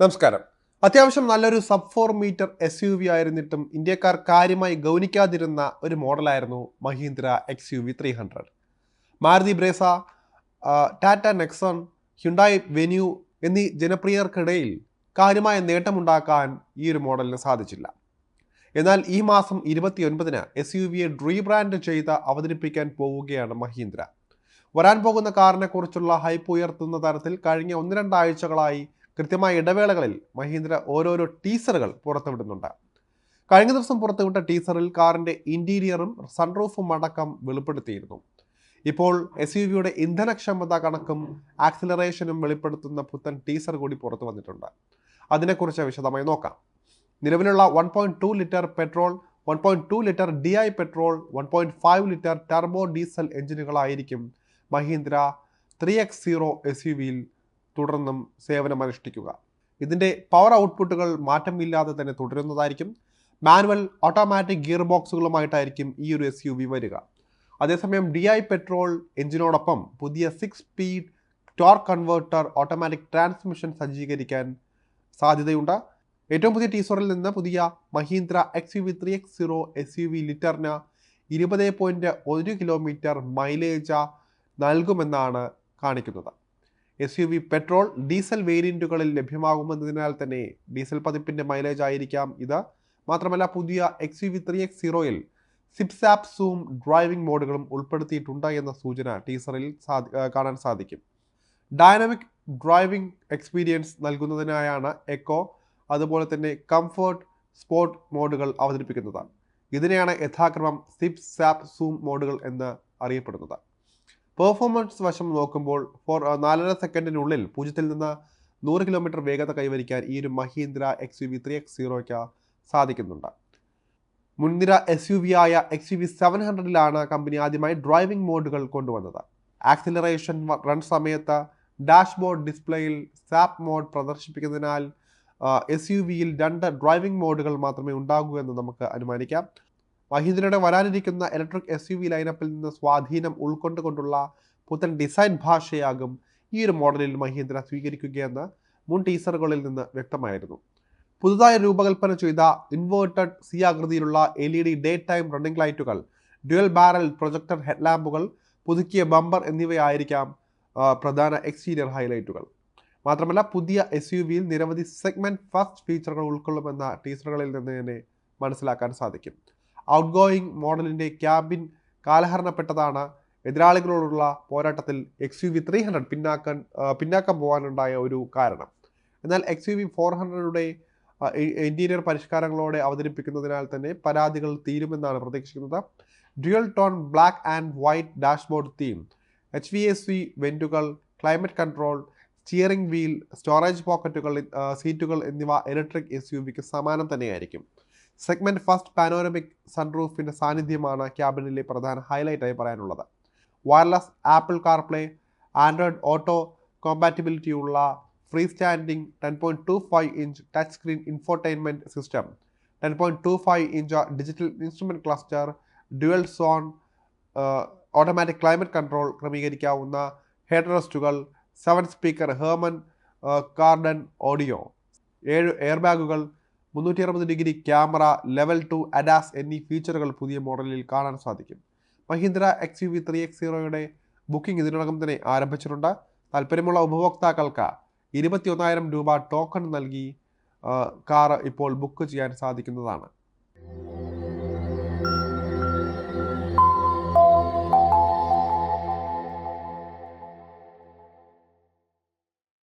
നമസ്കാരം. അത്യാവശ്യം നല്ലൊരു sub four metre S U V ആയിരുന്നിട്ടും ഇന്ത്യക്കാർ കാര്യമായി ഗൗനിക്കാതിരുന്ന ഒരു മോഡലായിരുന്നു Mahindra X U V three hundred Maruti Brezza Tata Nexon Hyundai Venue എന്നീ ജനപ്രിയർക്കിടയിൽ കാര്യമായ നേട്ടമുണ്ടാക്കാൻ ഈ ഒരു മോഡലിന് സാധിച്ചില്ല. എന്നാൽ ഈ മാസം ഇരുപത്തിയൊൻപതിന് എസ് യു വിയെ റീബ്രാൻഡ് ചെയ്ത് അവതരിപ്പിക്കാൻ പോവുകയാണ് മഹീന്ദ്ര. വരാൻ പോകുന്ന കാറിനെക്കുറിച്ചുള്ള ഹൈപ്പ് ഉയർത്തുന്ന തരത്തിൽ കഴിഞ്ഞ ഒന്ന് രണ്ടാഴ്ചകളായി കൃത്യമായ ഇടവേളകളിൽ മഹീന്ദ്ര ഓരോരോ ടീസറുകൾ പുറത്തുവിടുന്നുണ്ട്. കഴിഞ്ഞ ദിവസം പുറത്തുവിട്ട ടീസറിൽ കാറിന്റെ ഇന്റീരിയറും സൺറൂഫും അടക്കം വെളിപ്പെടുത്തിയിരുന്നു. ഇപ്പോൾ എസ് യു വിയുടെ ഇന്ധനക്ഷമത കണക്കും ആക്സിലറേഷനും വെളിപ്പെടുത്തുന്ന പുത്തൻ ടീസർ കൂടി പുറത്തു വന്നിട്ടുണ്ട്. അതിനെക്കുറിച്ച് വിശദമായി നോക്കാം. നിലവിലുള്ള one point two litre petrol one point two litre D I petrol one point five litre turbo diesel എഞ്ചിനുകളായിരിക്കും Mahindra three X zero S U വിയിൽ തുടർന്നും സേവനമനുഷ്ഠിക്കുക ഇതിന്റെ പവർ ഔട്ട്പുട്ടുകൾ മാറ്റമില്ലാതെ തന്നെ തുടരുന്നതായിരിക്കും. മാനുവൽ ഓട്ടോമാറ്റിക് ഗിയർ ബോക്സുകളുമായിട്ടായിരിക്കും ഈ ഒരു എസ് യു വി വരിക. അതേസമയം ഡി ഐ പെട്രോൾ എഞ്ചിനോടൊപ്പം പുതിയ six speed torque converter automatic transmission സജ്ജീകരിക്കാൻ സാധ്യതയുണ്ട്. ഏറ്റവും പുതിയ ടീസറിൽ നിന്ന് പുതിയ Mahindra X U V three X zero S U V ലിറ്ററിന് ഇരുപത് പോയിന്റ് ഒരു കിലോമീറ്റർ മൈലേജ് നൽകുമെന്നാണ് കാണിക്കുന്നത്. S U V petrol diesel വേരിയന്റുകളിൽ ലഭ്യമാകുമെന്നതിനാൽ തന്നെ ഡീസൽ പതിപ്പിന്റെ മൈലേജ് ആയിരിക്കാം ഇത്. മാത്രമല്ല പുതിയ X U V three X സീറോയിൽ സിപ്സാപ്പ് സൂം ഡ്രൈവിംഗ് മോഡുകളും ഉൾപ്പെടുത്തിയിട്ടുണ്ട് എന്ന സൂചന ടീസറിൽ കാണാൻ സാധിക്കും. ഡൈനാമിക് ഡ്രൈവിംഗ് എക്സ്പീരിയൻസ് നൽകുന്നതിനായാണ് എക്കോ അതുപോലെ തന്നെ കംഫർട്ട് സ്പോർട്ട് മോഡുകൾ അവതരിപ്പിക്കുന്നത്. ഇതിനെയാണ് യഥാക്രമം സിപ് സൂം മോഡുകൾ എന്ന് അറിയപ്പെടുന്നത്. പെർഫോമൻസ് വശം നോക്കുമ്പോൾ ഫോർ നാലര സെക്കൻഡിനുള്ളിൽ പൂജ്യത്തിൽ നിന്ന് നൂറ് കിലോമീറ്റർ വേഗത കൈവരിക്കാൻ ഈ ഒരു Mahindra X U V three X സീറോയ്ക്ക് സാധിക്കുന്നുണ്ട്. മുൻനിര എസ് യു വി ആയ എക്സ് യു വി സെവൻ ഹൺഡ്രഡിലാണ് കമ്പനി ആദ്യമായി ഡ്രൈവിംഗ് മോഡുകൾ കൊണ്ടുവന്നത്. ആക്സിലറേഷൻ റൺ സമയത്ത് ഡാഷ്ബോർഡ് ഡിസ്പ്ലേയിൽ സാപ്പ് മോഡ് പ്രദർശിപ്പിക്കുന്നതിനാൽ എസ് യു വിയിൽ രണ്ട് ഡ്രൈവിംഗ് മോഡുകൾ മാത്രമേ ഉണ്ടാകൂ എന്ന് നമുക്ക് അനുമാനിക്കാം. മഹീന്ദ്രയുടെ വരാനിരിക്കുന്ന ഇലക്ട്രിക് എസ് യു വി ലൈനപ്പിൽ നിന്ന് സ്വാധീനം ഉൾക്കൊണ്ടുകൊണ്ടുള്ള പുത്തൻ ഡിസൈൻ ഭാഷയാകും ഈ ഒരു മോഡലിൽ മഹീന്ദ്ര സ്വീകരിക്കുകയെന്ന് മുൻ ടീസറുകളിൽ നിന്ന് വ്യക്തമായിരുന്നു. പുതുതായി രൂപകൽപ്പന ചെയ്ത ഇൻവേർട്ടഡ് സി ആകൃതിയിലുള്ള L E D daytime running ലൈറ്റുകൾ ഡ്യുവൽ ബാരൽ പ്രൊജക്ടർ ഹെഡ്ലാമ്പുകൾ പുതുക്കിയ ബമ്പർ എന്നിവയായിരിക്കാം പ്രധാന എക്സ്റ്റീരിയർ ഹൈലൈറ്റുകൾ മാത്രമല്ല പുതിയ എസ് യു വിയിൽ നിരവധി സെഗ്മെന്റ് ഫസ്റ്റ് ഫീച്ചറുകൾ ഉൾക്കൊള്ളുമെന്ന ടീസറുകളിൽ നിന്ന് തന്നെ മനസ്സിലാക്കാൻ സാധിക്കും. ഔട്ട് ഗോയിങ് മോഡലിന്റെ ക്യാബിൻ കാലഹരണപ്പെട്ടതാണ്. എതിരാളികളോടുള്ള പോരാട്ടത്തിൽ X U V three hundred പിന്നാക്കാൻ പിന്നാക്കം പോകാനുണ്ടായ ഒരു കാരണം. എന്നാൽ എക്സ് യു വി ഫോർ ഹൺഡ്രഡുടെ ഇന്റീരിയർ പരിഷ്കാരങ്ങളോടെ അവതരിപ്പിക്കുന്നതിനാൽ തന്നെ പരാതികൾ തീരുമെന്നാണ് പ്രതീക്ഷിക്കുന്നത്. Dual tone black and white dashboard theme H V S V വെന്റുകൾ climate control steering wheel storage പോക്കറ്റുകൾ സീറ്റുകൾ എന്നിവ ഇലക്ട്രിക് എസ് യു വിക്ക് സമാനം തന്നെയായിരിക്കും. സെഗ്മെന്റ് ഫസ്റ്റ് പാനോരമിക് സൺറൂഫിന്റെ സാന്നിധ്യമാണ് ക്യാബിനിലെ പ്രധാന ഹൈലൈറ്റായി പറയാനുള്ളത്. Wireless Apple CarPlay Android auto compatibility ഉള്ള free standing ten point two five inch touch screen infotainment system ten point two five inch digital instrument cluster dual zone automatic climate control ക്രമീകരിക്കാവുന്ന head റെസ്റ്റുകൾ seven speaker Harman Kardon audio ഏഴ് air ബാഗുകൾ മുന്നൂറ്റി അറുപത് degree camera level two ADAS എന്നീ ഫീച്ചറുകൾ പുതിയ മോഡലിൽ കാണാൻ സാധിക്കും. Mahindra X U V three X സീറോയുടെ booking ഇതിനകം തന്നെ ആരംഭിച്ചിട്ടുണ്ട്. താല്പര്യമുള്ള ഉപഭോക്താക്കൾക്ക് ഇരുപത്തി ഒന്നായിരം രൂപ ടോക്കൺ നൽകി കാർ ഇപ്പോൾ ബുക്ക് ചെയ്യാൻ സാധിക്കുന്നതാണ്.